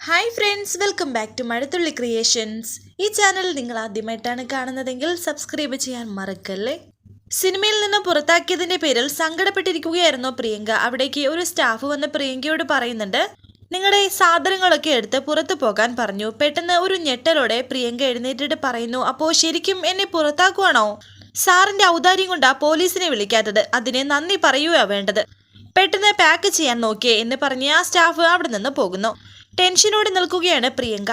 Hi friends welcome back to Mazhathulli creations ഈ channel നിങ്ങൾ ആദ്യമായിട്ടാണ് കാണുന്നതെങ്കിൽ സബ്സ്ക്രൈബ് ചെയ്യാൻ മറക്കല്ലേ? സിനിമയിൽ നിന്ന് പുറത്താക്കിയതിന്റെ പേരിൽ സങ്കടപ്പെട്ടിരിക്കുകയായിരുന്നു പ്രിയങ്ക. അവിടേക്ക് ഒരു സ്റ്റാഫ് വന്ന് പ്രിയങ്കയോട് പറയുന്നുണ്ട് നിങ്ങളുടെ സാധനങ്ങളൊക്കെ എടുത്ത് പുറത്തു പോകാൻ പറഞ്ഞു. പെട്ടെന്ന് ഒരു ഞെട്ടലോടെ പ്രിയങ്ക എഴുന്നേറ്റിട്ട് പറയുന്നു അപ്പോൾ ശരിക്കും എന്നെ പുറത്താക്കുവാണോ? സാറിന്റെ ഔദാര്യം കൊണ്ടാ പോലീസിനെ വിളിക്കാത്തത്. അതിനെ നന്ദി പറയുകയാ വേണ്ടത്. പെട്ടെന്ന് പാക്ക് ചെയ്യാൻ നോക്കിയേ എന്ന് പറഞ്ഞ് ആ സ്റ്റാഫ് അവിടെ നിന്ന് പോകുന്നു. ടെൻഷനോടെ നിൽക്കുകയാണ് പ്രിയങ്ക.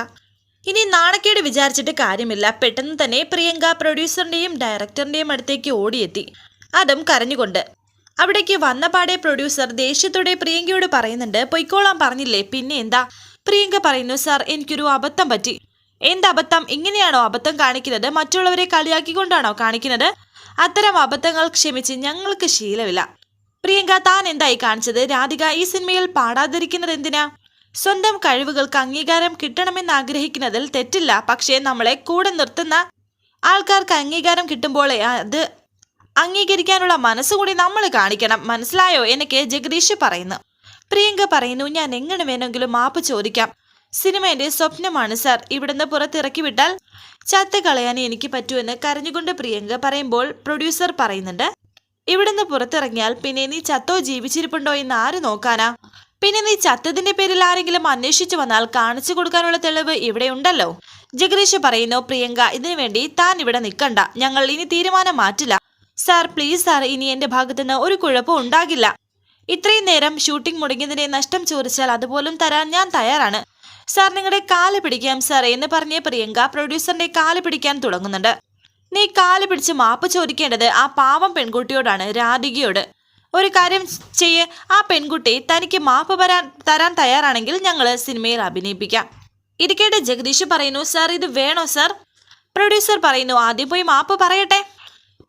ഇനി നാണക്കേട് വിചാരിച്ചിട്ട് കാര്യമില്ല. പെട്ടെന്ന് തന്നെ പ്രിയങ്ക പ്രൊഡ്യൂസറിന്റെയും ഡയറക്ടറിന്റെയും അടുത്തേക്ക് ഓടിയെത്തി. അതും കരഞ്ഞുകൊണ്ട്. അവിടേക്ക് വന്ന പാടെ പ്രൊഡ്യൂസർ ദേഷ്യത്തോടെ പ്രിയങ്കയോട് പറയുന്നുണ്ട് പൊയ്ക്കോളാൻ പറഞ്ഞില്ലേ? പിന്നെ എന്താ? പ്രിയങ്ക പറയുന്നു സാർ എനിക്കൊരു അബദ്ധം പറ്റി. എന്ത് അബദ്ധം? ഇങ്ങനെയാണോ അബദ്ധം കാണിക്കുന്നത്? മറ്റുള്ളവരെ കളിയാക്കിക്കൊണ്ടാണോ കാണിക്കുന്നത്? അത്തരം അബദ്ധങ്ങൾ ക്ഷമിച്ച് ഞങ്ങൾക്ക് ശീലമില്ല. പ്രിയങ്ക താൻ എന്തായി കാണിച്ചത്? രാധിക ഈ സിനിമയിൽ പാടാതിരിക്കുന്നത് എന്തിനാ? സ്വന്തം കഴിവുകൾക്ക് അംഗീകാരം കിട്ടണമെന്ന് ആഗ്രഹിക്കുന്നതിൽ തെറ്റില്ല. പക്ഷേ നമ്മളെ കൂടെ നിർത്തുന്ന ആൾക്കാർക്ക് അംഗീകാരം കിട്ടുമ്പോൾ അത് അംഗീകരിക്കാനുള്ള മനസ്സുകൂടി നമ്മൾ കാണിക്കണം. മനസ്സിലായോ? എനിക്ക് ജഗദീഷ് പറയുന്നു. പ്രിയങ്ക പറയുന്നു ഞാൻ എങ്ങനെ വേണമെങ്കിലും മാപ്പ് ചോദിക്കാം. സിനിമ എന്റെ സ്വപ്നമാണ് സാർ. ഇവിടുന്ന് പുറത്തിറക്കി വിട്ടാൽ ചത്ത കളയാൻ എനിക്ക് പറ്റുമെന്ന് കരഞ്ഞുകൊണ്ട് പ്രിയങ്ക പറയുമ്പോൾ പ്രൊഡ്യൂസർ പറയുന്നുണ്ട് ഇവിടുന്ന് പുറത്തിറങ്ങിയാൽ പിന്നെ നീ ചത്തോ ജീവിച്ചിരിപ്പുണ്ടോ എന്ന് ആര് നോക്കാനാ? പിന്നെ നീ ചത്തതിന്റെ പേരിൽ ആരെങ്കിലും അന്വേഷിച്ചു വന്നാൽ കാണിച്ചു കൊടുക്കാനുള്ള തെളിവ് ഇവിടെ ഉണ്ടല്ലോ. ജഗദീഷ് പറയുന്നു പ്രിയങ്ക ഇതിനു വേണ്ടി താൻ ഇവിടെ നിൽക്കണ്ട. ഞങ്ങൾ ഇനി തീരുമാനം മാറ്റില്ല. സാർ പ്ലീസ് സാർ ഇനി എന്റെ ഭാഗത്തുനിന്ന് ഒരു കുഴപ്പവും ഉണ്ടാകില്ല. ഇത്രയും നേരം ഷൂട്ടിംഗ് മുടങ്ങിയതിന്റെ നഷ്ടം ചോദിച്ചാൽ അതുപോലും തരാൻ ഞാൻ തയ്യാറാണ്. സാർ നിങ്ങളുടെ കാൽ പിടിക്കാം സാർ എന്ന് പറഞ്ഞ പ്രിയങ്ക പ്രൊഡ്യൂസറിന്റെ കാൽ പിടിക്കാൻ തുടങ്ങുന്നുണ്ട്. നീ കാൽ പിടിച്ച് മാപ്പ് ചോദിക്കേണ്ടത് ആ പാവം പെൺകുട്ടിയോടാണ് രാധികയോട്. ഒരു കാര്യം ചെയ്യ്. ആ പെൺകുട്ടി തനിക്ക് മാപ്പ് വരാൻ തരാൻ തയ്യാറാണെങ്കിൽ ഞങ്ങൾ സിനിമയിൽ അഭിനയിപ്പിക്കാം. ഇരിക്കേണ്ട ജഗദീഷ് പറയുന്നു സർ ഇത് വേണോ സർ? പ്രൊഡ്യൂസർ പറയുന്നു ആദ്യം പോയി മാപ്പ് പറയട്ടെ.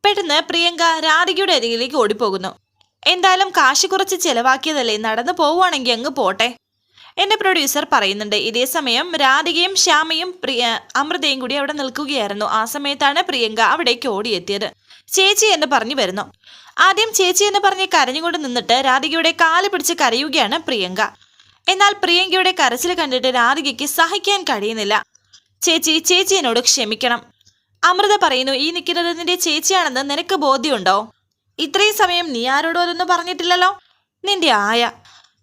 പെട്ടെന്ന് പ്രിയങ്ക രാധികയുടെ അരികിലേക്ക് ഓടിപ്പോകുന്നു. എന്തായാലും കാശ് കുറച്ച് ചെലവാക്കിയതല്ലേ നടന്നു പോവുകയാണെങ്കിൽ അങ്ങ് പോട്ടെ. എന്റെ പ്രൊഡ്യൂസർ പറയുന്നുണ്ട് ഇതേ സമയം രാധികയും ശ്യാമയും പ്രിയ അമൃതയും കൂടി അവിടെ നിൽക്കുകയായിരുന്നു. ആ സമയത്താണ് പ്രിയങ്ക അവിടേക്ക് ഓടിയെത്തിയത്. ചേച്ചി എന്ന് പറഞ്ഞു വരുന്നു. ആദ്യം ചേച്ചി എന്ന് പറഞ്ഞ് കരഞ്ഞുകൊണ്ട് നിന്നിട്ട് രാധികയുടെ കാൽ പിടിച്ച് കരയുകയാണ് പ്രിയങ്ക. എന്നാൽ പ്രിയങ്കയുടെ കരച്ചിൽ കണ്ടിട്ട് രാധികയ്ക്ക് സഹിക്കാൻ കഴിയുന്നില്ല. ചേച്ചി ചേച്ചി എന്നോട് ക്ഷമിക്കണം. അമൃത പറയുന്നു ഈ നിൽക്കുന്നത് നിന്റെ ചേച്ചിയാണെന്ന് നിനക്ക് ബോധ്യമുണ്ടോ? ഇത്രയും സമയം നീ ആരോടോ അതൊന്നും പറഞ്ഞിട്ടില്ലല്ലോ? നിന്റെ ആയ.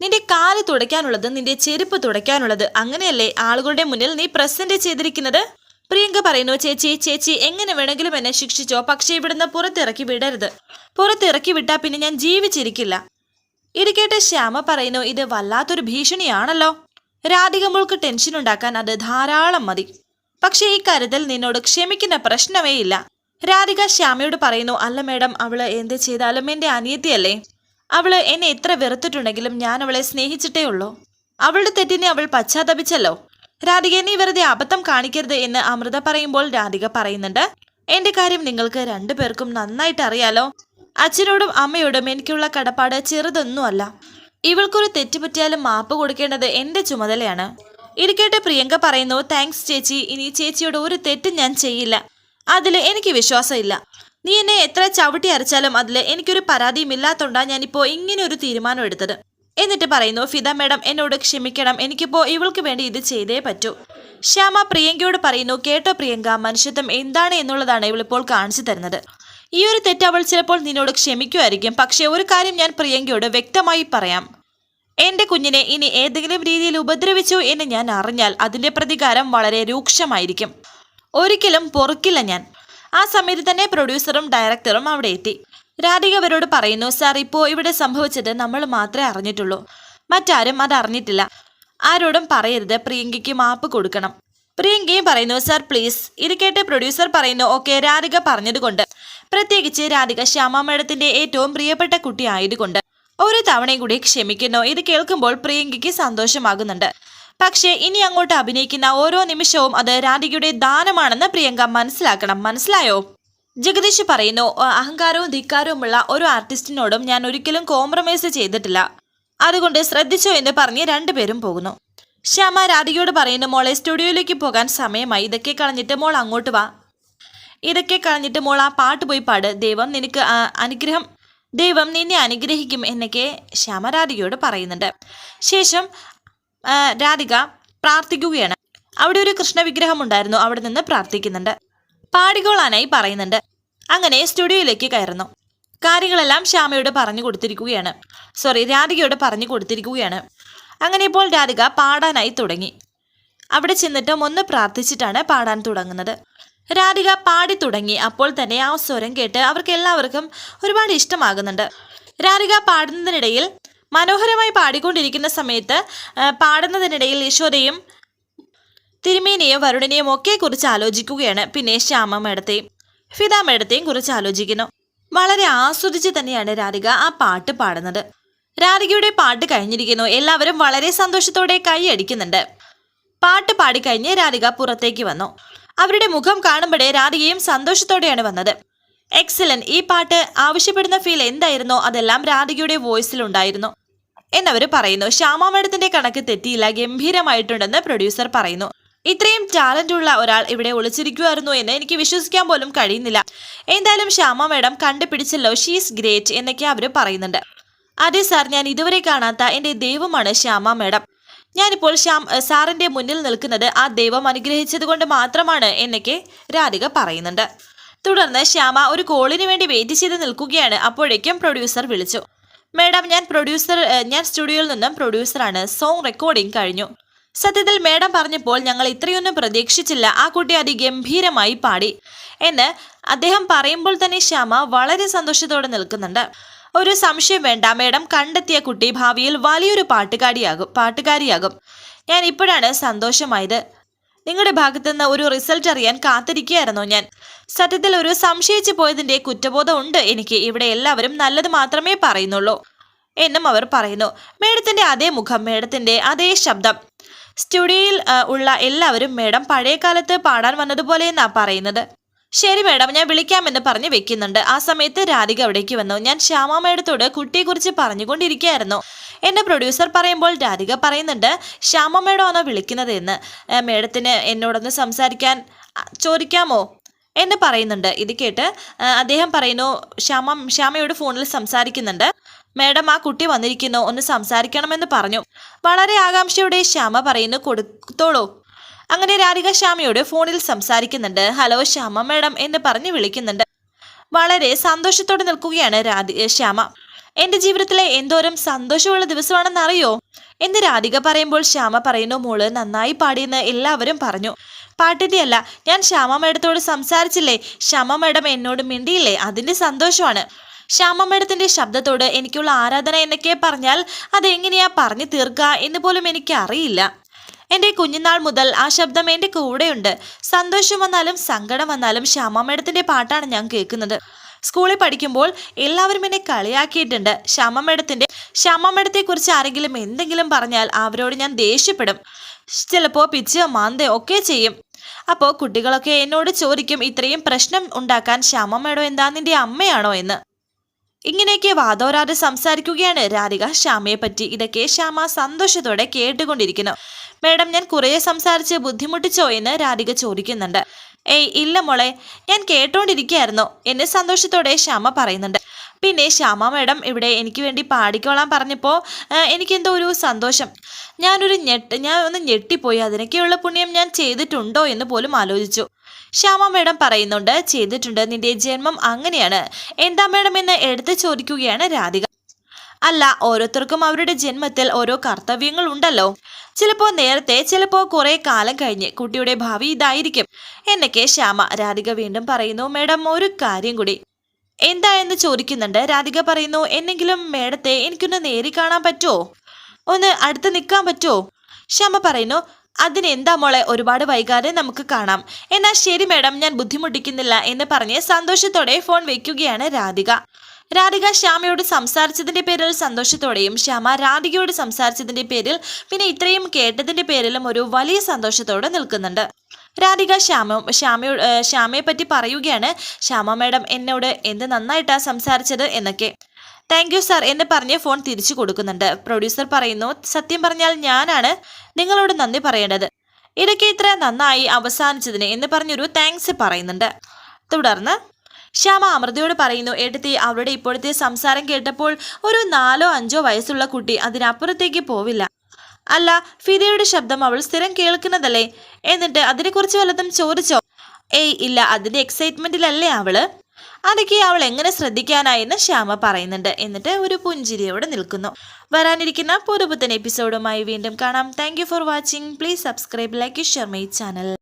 നിന്റെ കാൽ തുടയ്ക്കാനുള്ളത് നിന്റെ ചെരുപ്പ് തുടയ്ക്കാനുള്ളത് അങ്ങനെയല്ലേ ആളുകളുടെ മുന്നിൽ നീ പ്രസന്റ് ചെയ്തിരിക്കുന്നത്? പ്രിയങ്ക പറയുന്നു ചേച്ചി ചേച്ചി എങ്ങനെ വേണമെങ്കിലും എന്നെ ശിക്ഷിച്ചോ? പക്ഷേ ഇവിടുന്ന് പുറത്തിറക്കി വിടരുത്. പുറത്തിറക്കി വിട്ടാ പിന്നെ ഞാൻ ജീവിച്ചിരിക്കില്ല. ഇരിക്കട്ടെ ശ്യാമ പറയുന്നു ഇത് വല്ലാത്തൊരു ഭീഷണിയാണല്ലോ. രാധിക മുൾക്ക് ടെൻഷൻ ഉണ്ടാക്കാൻ അത് ധാരാളം മതി. പക്ഷേ ഈ കാര്യത്തിൽ നിന്നോട് ക്ഷമിക്കുന്ന പ്രശ്നമേ ഇല്ല. രാധിക ശ്യാമയോട് പറയുന്നു അല്ല മേഡം അവൾ എന്ത് ചെയ്താലും എന്റെ അനിയത്തിയല്ലേ? അവൾ എന്നെ എത്ര വെറുത്തിട്ടുണ്ടെങ്കിലും ഞാൻ അവളെ സ്നേഹിച്ചിട്ടേ ഉള്ളൂ. അവളുടെ തെറ്റിനെ അവൾ പശ്ചാത്തപിച്ചല്ലോ. രാധിക നീ വെറുതെ അബദ്ധം കാണിക്കരുത് എന്ന് അമൃത പറയുമ്പോൾ രാധിക പറയുന്നുണ്ട് എന്റെ കാര്യം നിങ്ങൾക്ക് രണ്ടുപേർക്കും നന്നായിട്ട് അറിയാലോ അച്ഛനോടും അമ്മയോടും എനിക്കുള്ള കടപ്പാട് ചെറുതൊന്നുമല്ല. ഇവൾക്കൊരു തെറ്റുപറ്റിയാലും മാപ്പ് കൊടുക്കേണ്ടത് എന്റെ ചുമതലയാണ്. ഇരിക്കട്ടെ പ്രിയങ്ക പറയുന്നു താങ്ക്സ് ചേച്ചി. ഇനി ചേച്ചിയോട് ഒരു തെറ്റും ഞാൻ ചെയ്യില്ല. അതിൽ എനിക്ക് വിശ്വാസമില്ല. നീ എന്നെ എത്ര ചവിട്ടി അരച്ചാലും അതിൽ എനിക്കൊരു പരാതിയും ഇല്ലാത്തോണ്ടാ ഞാനിപ്പോ ഇങ്ങനെ ഒരു തീരുമാനം എടുത്തത്. എന്നിട്ട് പറയുന്നു ഫിദ മേഡം എന്നോട് ക്ഷമിക്കണം. എനിക്കിപ്പോ ഇവൾക്ക് വേണ്ടി ഇത് ചെയ്തേ പറ്റൂ. ശ്യാമ പ്രിയങ്കയോട് പറയുന്നു കേട്ടോ പ്രിയങ്ക മനുഷ്യത്വം എന്താണ് എന്നുള്ളതാണ് ഇവളിപ്പോൾ കാണിച്ചു തരുന്നത്. ഈ ഒരു തെറ്റ് അവൾ ചിലപ്പോൾ നിന്നോട് ക്ഷമിക്കുമായിരിക്കും. പക്ഷേ ഒരു കാര്യം ഞാൻ പ്രിയങ്കയോട് വ്യക്തമായി പറയാം. എന്റെ കുഞ്ഞിനെ ഇനി ഏതെങ്കിലും രീതിയിൽ ഉപദ്രവിച്ചു എന്ന് ഞാൻ അറിഞ്ഞാൽ അതിന്റെ പ്രതികാരം വളരെ രൂക്ഷമായിരിക്കും. ഒരിക്കലും പൊറുക്കില്ല ഞാൻ. ആ സമയത്ത് തന്നെ പ്രൊഡ്യൂസറും ഡയറക്ടറും അവിടെ എത്തി. രാധിക അവരോട് പറയുന്നു സാർ ഇപ്പോ ഇവിടെ സംഭവിച്ചത് നമ്മൾ മാത്രമേ അറിഞ്ഞിട്ടുള്ളൂ. മറ്റാരും അത് അറിഞ്ഞിട്ടില്ല. ആരോടും പറയരുത്. പ്രിയങ്കയ്ക്ക് മാപ്പ് കൊടുക്കണം. പ്രിയങ്കയും പറയുന്നു സാർ പ്ലീസ്. ഇത് കേട്ട് പ്രൊഡ്യൂസർ പറയുന്നു ഓക്കെ. രാധിക പറഞ്ഞതുകൊണ്ട് പ്രത്യേകിച്ച് രാധിക ശ്യാമ ഏറ്റവും പ്രിയപ്പെട്ട കുട്ടി ആയതുകൊണ്ട് ഒരു തവണയും കൂടി ക്ഷമിക്കുന്നു. ഇത് കേൾക്കുമ്പോൾ പ്രിയങ്കയ്ക്ക് സന്തോഷമാകുന്നുണ്ട്. പക്ഷേ ഇനി അങ്ങോട്ട് അഭിനയിക്കുന്ന ഓരോ നിമിഷവും അത് രാധികയുടെ ദാനമാണെന്ന് പ്രിയങ്ക മനസ്സിലാക്കണം. മനസ്സിലായോ? ജഗദീഷ് പറയുന്നു "അ- അഹങ്കാരവും ധിക്കാരവുമുള്ള ഒരു ആർട്ടിസ്റ്റിനോടും ഞാൻ ഒരിക്കലും കോംപ്രമൈസ് ചെയ്തിട്ടില്ല. അതുകൊണ്ട് ശ്രദ്ധിച്ചോ എന്ന് പറഞ്ഞ് രണ്ടുപേരും പോകുന്നു. ശ്യാമ രാധികയോട് പറയുന്നു മോളെ സ്റ്റുഡിയോയിലേക്ക് പോകാൻ സമയമായി. ഇതൊക്കെ കളഞ്ഞിട്ട് മോൾ അങ്ങോട്ട് വാ. ഇതൊക്കെ കളഞ്ഞിട്ട് മോൾ ആ പാട്ട് പോയി പാട്. ദൈവം നിനക്ക് അനുഗ്രഹം ദൈവം നിന്നെ അനുഗ്രഹിക്കും എന്നൊക്കെ ശ്യാമ രാധികയോട് പറയുന്നുണ്ട്. ശേഷം രാധിക പ്രാർത്ഥിക്കുകയാണ്. അവിടെ ഒരു കൃഷ്ണ വിഗ്രഹം ഉണ്ടായിരുന്നു. അവിടെ നിന്ന് പ്രാർത്ഥിക്കുന്നുണ്ട്. പാടികോളാനായി പറയുന്നുണ്ട്. അങ്ങനെ സ്റ്റുഡിയോയിലേക്ക് കയറുന്നു. കാര്യങ്ങളെല്ലാം ശ്യാമയോട് പറഞ്ഞു കൊടുത്തിരിക്കുകയാണ്. സോറി രാധികയോട് പറഞ്ഞു കൊടുത്തിരിക്കുകയാണ്. അങ്ങനെ ഇപ്പോൾ രാധിക പാടാനായി തുടങ്ങി. അവിടെ ചെന്നിട്ടും ഒന്ന് പ്രാർത്ഥിച്ചിട്ടാണ് പാടാൻ തുടങ്ങുന്നത്. രാധിക പാടി തുടങ്ങി. അപ്പോൾ തന്നെ ആ സ്വരം കേട്ട് അവർക്ക് എല്ലാവർക്കും ഒരുപാട് ഇഷ്ടമാകുന്നുണ്ട്. രാധിക പാടുന്നതിനിടയിൽ മനോഹരമായി പാടിക്കൊണ്ടിരിക്കുന്ന സമയത്ത് പാടുന്നതിനിടയിൽ യശോദയും തിരുമേനിയും വരുണിനെയും ഒക്കെ കുറിച്ച് ആലോചിക്കുകയാണ്. പിന്നെ ശ്യാമ മേടത്തെയും ഫിദ മേടത്തെയും കുറിച്ച് ആലോചിക്കുന്നു. വളരെ ആസ്വദിച്ച് തന്നെയാണ് രാധിക ആ പാട്ട് പാടുന്നത്. രാധികയുടെ പാട്ട് കഴിഞ്ഞിരിക്കുന്നു. എല്ലാവരും വളരെ സന്തോഷത്തോടെ കൈയടിക്കുന്നുണ്ട്. പാട്ട് പാടിക്കഴിഞ്ഞ് രാധിക പുറത്തേക്ക് വന്നു. അവരുടെ മുഖം കാണുമ്പോഴേ രാധികയും സന്തോഷത്തോടെയാണ് വന്നത്. എക്സലന്റ് ഈ പാട്ട് ആവശ്യപ്പെടുന്ന ഫീൽ എന്തായിരുന്നോ അതെല്ലാം രാധികയുടെ വോയിസിലുണ്ടായിരുന്നു എന്നവർ പറയുന്നു ശ്യാമ മേഡത്തിന്റെ കണക്ക് തെറ്റിയില്ല ഗംഭീരമായിട്ടുണ്ടെന്ന് പ്രൊഡ്യൂസർ പറയുന്നു. ഇത്രയും ടാലന്റ് ഉള്ള ഒരാൾ ഇവിടെ ഒളിച്ചിരിക്കുമായിരുന്നു എന്ന് എനിക്ക് വിശ്വസിക്കാൻ പോലും കഴിയുന്നില്ല. എന്തായാലും ശ്യാമ മേഡം കണ്ടുപിടിച്ചല്ലോ ഷീസ് ഗ്രേറ്റ് എന്നൊക്കെ അവർ പറയുന്നുണ്ട്. അതെ സാർ ഞാൻ ഇതുവരെ കാണാത്ത എന്റെ ദൈവമാണ് ശ്യാമ മേഡം. ഞാനിപ്പോൾ ശ്യാം സാറിന്റെ മുന്നിൽ നിൽക്കുന്നത് ആ ദൈവം അനുഗ്രഹിച്ചത് കൊണ്ട് മാത്രമാണ് എന്നൊക്കെ രാധിക പറയുന്നുണ്ട്. തുടർന്ന് ശ്യാമ ഒരു കോളിന് വേണ്ടി വെയിറ്റ് ചെയ്ത് നിൽക്കുകയാണ്. അപ്പോഴേക്കും പ്രൊഡ്യൂസർ വിളിച്ചു. മേഡം ഞാൻ പ്രൊഡ്യൂസർ ഞാൻ സ്റ്റുഡിയോയിൽ നിന്നും പ്രൊഡ്യൂസറാണ്. സോങ് റെക്കോർഡിംഗ് കഴിഞ്ഞു. സത്യത്തിൽ മേഡം പറഞ്ഞപ്പോൾ ഞങ്ങൾ ഇത്രയൊന്നും പ്രതീക്ഷിച്ചില്ല. ആ കുട്ടി അതിഗംഭീരമായി പാടി എന്ന് അദ്ദേഹം പറയുമ്പോൾ തന്നെ ശ്യാമ വളരെ സന്തോഷത്തോടെ നിൽക്കുന്നുണ്ട്. ഒരു സംശയം വേണ്ട. മേഡം കണ്ടെത്തിയ കുട്ടി ഭാവിയിൽ വലിയൊരു പാട്ടുകാരിയാകും പാട്ടുകാരിയാകും. ഞാൻ ഇപ്പോഴാണ് സന്തോഷമായത്. നിങ്ങളുടെ ഭാഗത്തു നിന്ന് ഒരു റിസൾട്ട് അറിയാൻ കാത്തിരിക്കുകയായിരുന്നു ഞാൻ. സത്യത്തിൽ ഒരു സംശയിച്ചു പോയതിന്റെ കുറ്റബോധം ഉണ്ട് എനിക്ക്. ഇവിടെ എല്ലാവരും നല്ലത് മാത്രമേ പറയുന്നുള്ളൂ എന്നും അവർ പറയുന്നു. മേഡത്തിന്റെ അതേ മുഖം മേഡത്തിന്റെ അതേ ശബ്ദം. സ്റ്റുഡിയോയിൽ ഉള്ള എല്ലാവരും മേഡം പഴയ കാലത്ത് പാടാൻ വന്നതുപോലെ എന്നാ പറയുന്നത്? ശരി മേഡം ഞാൻ വിളിക്കാമെന്ന് പറഞ്ഞ് വെക്കുന്നുണ്ട്. ആ സമയത്ത് രാധിക അവിടേക്ക് വന്നു. ഞാൻ ശ്യാമ മേഡത്തോട് കുട്ടിയെക്കുറിച്ച് പറഞ്ഞുകൊണ്ടിരിക്കുകയായിരുന്നു. എന്നെ പ്രൊഡ്യൂസർ പറയുമ്പോൾ രാധിക പറയുന്നുണ്ട് ശ്യാമ മേഡം ആണോ വിളിക്കുന്നത് എന്ന് മേഡത്തിന് എന്നോടൊന്ന് സംസാരിക്കാൻ ചോദിക്കാമോ? എന്ന് പറയുന്നുണ്ട്. ഇത് കേട്ട് അദ്ദേഹം പറയുന്നു ശ്യാമ ശ്യാമയോട് ഫോണിൽ സംസാരിക്കുന്നുണ്ട്. മേഡം ആ കുട്ടി വന്നിരിക്കുന്നു. ഒന്ന് സംസാരിക്കണമെന്ന് പറഞ്ഞു. വളരെ ആകാംക്ഷയോടെ ശ്യാമ പറയുന്നു കൊടുത്തോളൂ. അങ്ങനെ രാധിക ശ്യാമയോട് ഫോണിൽ സംസാരിക്കുന്നുണ്ട്. ഹലോ ശ്യാമ മേഡം എന്ന് പറഞ്ഞ് വിളിക്കുന്നുണ്ട്. വളരെ സന്തോഷത്തോടെ നിൽക്കുകയാണ് രാധി ഏ, ശ്യാമ. എന്റെ ജീവിതത്തിലെ എന്തോരം സന്തോഷമുള്ള ദിവസമാണെന്ന് അറിയോ? എന്ന് രാധിക പറയുമ്പോൾ ശ്യാമ പറയുന്നു മോൾ നന്നായി പാടിയെന്ന് എല്ലാവരും പറഞ്ഞു. പാട്ടിന്റെ അല്ല ഞാൻ ശ്യാമ മേഡത്തോട് സംസാരിച്ചില്ലേ? ശ്യാമ മേഡം എന്നോട് മിണ്ടിയില്ലേ? അതിന്റെ സന്തോഷമാണ്. ശ്യാമ മേഡത്തിന്റെ ശബ്ദത്തോട് എനിക്കുള്ള ആരാധന എന്നൊക്കെ പറഞ്ഞാൽ അതെങ്ങനെയാ പറഞ്ഞു തീർക്കുക എന്ന് പോലും എനിക്ക് അറിയില്ല. എന്റെ കുഞ്ഞുനാൾ മുതൽ ആ ശബ്ദം എന്റെ കൂടെയുണ്ട്. സന്തോഷം വന്നാലും സങ്കടം വന്നാലും ശ്യാമ മേഡത്തിന്റെ പാട്ടാണ് ഞാൻ കേൾക്കുന്നത്. സ്കൂളിൽ പഠിക്കുമ്പോൾ എല്ലാവരും എന്നെ കളിയാക്കിയിട്ടുണ്ട്. ശ്യാമ ശ്യാമമേടത്തെക്കുറിച്ച് ആരെങ്കിലും എന്തെങ്കിലും പറഞ്ഞാൽ അവരോട് ഞാൻ ദേഷ്യപ്പെടും. ചിലപ്പോൾ പിച്ചയോ മാന്തയോ ഒക്കെ ചെയ്യും. അപ്പോൾ കുട്ടികളൊക്കെ എന്നോട് ചോദിക്കും ഇത്രയും പ്രശ്നം ഉണ്ടാക്കാൻ ശ്യാമ മേഡം എന്താ നിന്റെ അമ്മയാണോ എന്ന്? ഇങ്ങനെയൊക്കെ വാദോരാതെ സംസാരിക്കുകയാണ് രാധിക. ശ്യാമയെ പറ്റി ഇതൊക്കെ ശ്യാമ സന്തോഷത്തോടെ കേട്ടുകൊണ്ടിരിക്കുന്നു. മേഡം ഞാൻ കുറേ സംസാരിച്ച് ബുദ്ധിമുട്ടിച്ചോ എന്ന് രാധിക ചോദിക്കുന്നുണ്ട്. ഏയ് ഇല്ല മോളെ ഞാൻ കേട്ടോണ്ടിരിക്കുകയായിരുന്നു. എന്ന് സന്തോഷത്തോടെ ശ്യാമ പറയുന്നുണ്ട്. പിന്നെ ശ്യാമ മേഡം ഇവിടെ എനിക്ക് വേണ്ടി പാടിക്കോളാൻ പറഞ്ഞപ്പോൾ എനിക്കെന്തോ ഒരു സന്തോഷം. ഞാനൊരു ഞെട്ട് ഞാൻ ഒന്ന് ഞെട്ടിപ്പോയി. അതിനൊക്കെയുള്ള പുണ്യം ഞാൻ ചെയ്തിട്ടുണ്ടോ എന്ന് പോലും ആലോചിച്ചു. ശ്യാമ മേഡം പറയുന്നുണ്ട് ചെയ്തിട്ടുണ്ട്. നിന്റെ ജന്മം അങ്ങനെയാണ്. എന്താ മേഡം എന്ന് എടുത്തു ചോദിക്കുകയാണ് രാധിക. അല്ല ഓരോരുത്തർക്കും അവരുടെ ജന്മത്തിൽ ഓരോ കർത്തവ്യങ്ങൾ ഉണ്ടല്ലോ. ചിലപ്പോൾ നേരത്തെ ചിലപ്പോൾ കുറെ കാലം കഴിഞ്ഞ് കുട്ടിയുടെ ഭാവി ഇതായിരിക്കും. എന്നൊക്കെ ശ്യാമ രാധിക വീണ്ടും പറയുന്നു. മേഡം ഒരു കാര്യം കൂടി. എന്താ എന്ന് ചോദിക്കുന്നുണ്ട്. രാധിക പറയുന്നു എന്നെങ്കിലും മേഡത്തെ എനിക്കൊന്ന് നേരി കാണാൻ പറ്റുമോ ഒന്ന് അടുത്ത് നിൽക്കാൻ പറ്റുമോ ശ്യാമ പറയുന്നു അതിനെന്താ മോളെ? ഒരുപാട് വൈകാതെ നമുക്ക് കാണാം. എന്നാൽ ശരി മേഡം ഞാൻ ബുദ്ധിമുട്ടിക്കുന്നില്ല എന്ന് പറഞ്ഞ് സന്തോഷത്തോടെ ഫോൺ വെക്കുകയാണ് രാധിക. രാധിക ശ്യാമയോട് സംസാരിച്ചതിന്റെ പേരിൽ സന്തോഷത്തോടെയും ശ്യാമ രാധികയോട് സംസാരിച്ചതിന്റെ പേരിൽ പിന്നെ ഇത്രയും കേട്ടതിന്റെ പേരിലും ഒരു വലിയ സന്തോഷത്തോടെ നിൽക്കുന്നുണ്ട്. രാധിക ശ്യാമ ശ്യാമയോ ഏഹ് ശ്യാമയെ പറ്റി പറയുകയാണ് ശ്യാമ മേഡം എന്നോട് എന്ത് നന്നായിട്ടാ സംസാരിച്ചത്? എന്നൊക്കെ. താങ്ക് യു സാർ എന്ന് പറഞ്ഞ് ഫോൺ തിരിച്ചു കൊടുക്കുന്നുണ്ട്. പ്രൊഡ്യൂസർ പറയുന്നു സത്യം പറഞ്ഞാൽ ഞാനാണ് നിങ്ങളോട് നന്ദി പറയേണ്ടത്. ഇടയ്ക്ക് ഇത്ര നന്നായി അവസാനിച്ചതിന് എന്ന് പറഞ്ഞൊരു താങ്ക്സ് പറയുന്നുണ്ട്. തുടർന്ന് ശ്യാമ അമൃതയോട് പറയുന്നു എടുത്തി അവരുടെ ഇപ്പോഴത്തെ സംസാരം കേട്ടപ്പോൾ ഒരു നാലോ അഞ്ചോ വയസ്സുള്ള കുട്ടി അതിനപ്പുറത്തേക്ക് പോവില്ല. അല്ല ഫിദയുടെ ശബ്ദം അവൾ സ്ഥിരം കേൾക്കുന്നതല്ലേ? എന്നിട്ട് അതിനെക്കുറിച്ച് വല്ലതും ചോദിച്ചോ? ഏയ് ഇല്ല അതിന്റെ എക്സൈറ്റ്മെന്റിലല്ലേ അവൾ? അതൊക്കെ അവൾ എങ്ങനെ ശ്രദ്ധിക്കാനായെന്ന് ശ്യാമ പറയുന്നുണ്ട്. എന്നിട്ട് ഒരു പുഞ്ചിരിയോടെ നിൽക്കുന്നു. വരാനിരിക്കുന്ന പുതുപുത്തൻ എപ്പിസോഡുമായി വീണ്ടും കാണാം. Thank for watching please subscribe like share my channel